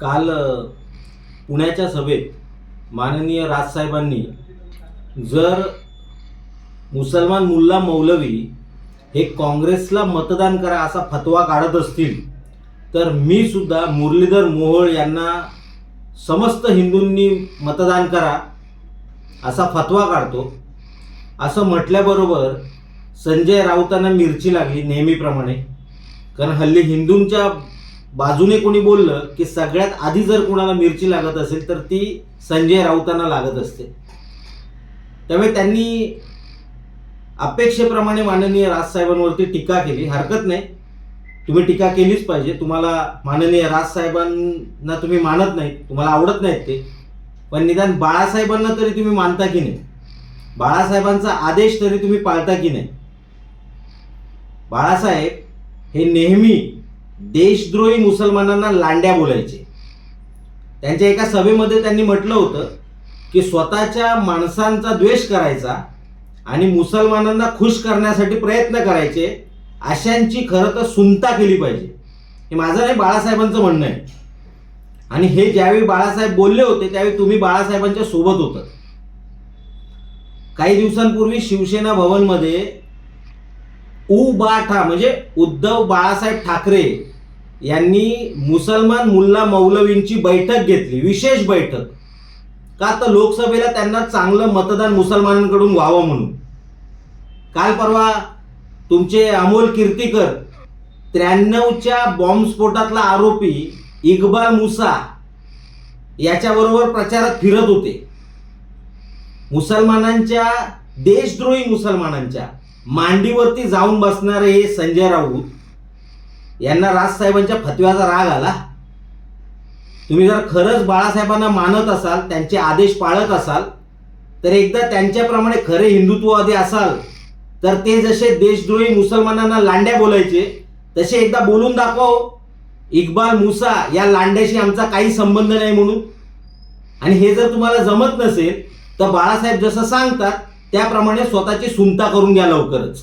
काल पुण्याच्या सभेत माननीय राजसाहेबांनी जर मुसलमान मुल्ला मौलवी हे काँग्रेसला मतदान करा असा फतवा काढत असतील तर मी सुद्धा मुरलीधर मोहोळ यांना समस्त हिंदूंनी मतदान करा असा फतवा काढतो. असं म्हटल्याबरोबर संजय राऊतांना मिरची लागली नेहमीप्रमाणे कारण हल्ली हिंदूंच्या बाजूने कोणी बोललं की सगळ्यात आधी जर कोणाला मिरची लागत असेल तर ती संजय राऊतांना लागत असते. त्यामुळे त्यांनी अपेक्षेप्रमाणे माननीय राजसाहेबांवरती टीका केली. हरकत नाही. तुम्ही टीका केलीच पाहिजे. तुम्हाला माननीय राजसाहेबांना तुम्ही मानत नाही तुम्हाला आवडत नाहीत ते. पण निदान बाळासाहेबांना तरी तुम्ही मानता की नाही? बाळासाहेबांचा आदेश तरी तुम्ही पाळता की नाही? बाळासाहेब हे नेहमी देशद्रोही मुसलमानांना लांड्या बोलायचे. त्यांच्या एका सभेमध्ये त्यांनी म्हटलं होतं की स्वतःच्या माणसांचा द्वेष करायचा आणि मुसलमानांना खुश करण्यासाठी प्रयत्न करायचे अशांची खरं तर सुनता केली पाहिजे. हे माझं नाही बाळासाहेबांचं म्हणणं आहे. आणि हे ज्यावेळी बाळासाहेब बोलले होते त्यावेळी तुम्ही बाळासाहेबांच्या सोबत होतात काही दिवसांपूर्वी शिवसेना भवनमध्ये उ बा ठा म्हणजे उद्धव बाळासाहेब ठाकरे यांनी मुसलमान मुल्ला मौलवींची बैठक घेतली विशेष बैठक. का तर लोकसभेला त्यांना चांगलं मतदान मुसलमानांकडून व्हावं म्हणून. काल परवा तुमचे अमोल कीर्तीकर त्र्याण्णवच्या बॉम्बस्फोटातला आरोपी इक्बाल मुसा याच्याबरोबर प्रचारात फिरत होते. मुसलमानांच्या देशद्रोही मुसलमानांच्या. मांडीवरती जाऊन बसणारे हे संजय राऊत यांना राजसाहेबांच्या फतव्याचा राग आला. तुम्ही जर खरंच बाळासाहेबांना मानत असाल त्यांचे आदेश पाळत असाल तर एकदा त्यांच्याप्रमाणे खरे हिंदुत्ववादी असाल तर ते जसे देशद्रोही मुसलमानांना लांड्या बोलायचे तसे एकदा बोलून दाखव हो. इक्बाल मुसा या लांड्याशी आमचा काही संबंध नाही म्हणून. आणि हे जर तुम्हाला जमत नसेल तर बाळासाहेब जसं सांगतात त्याप्रमाणे स्वतःची सुनता करून घ्या लवकरच.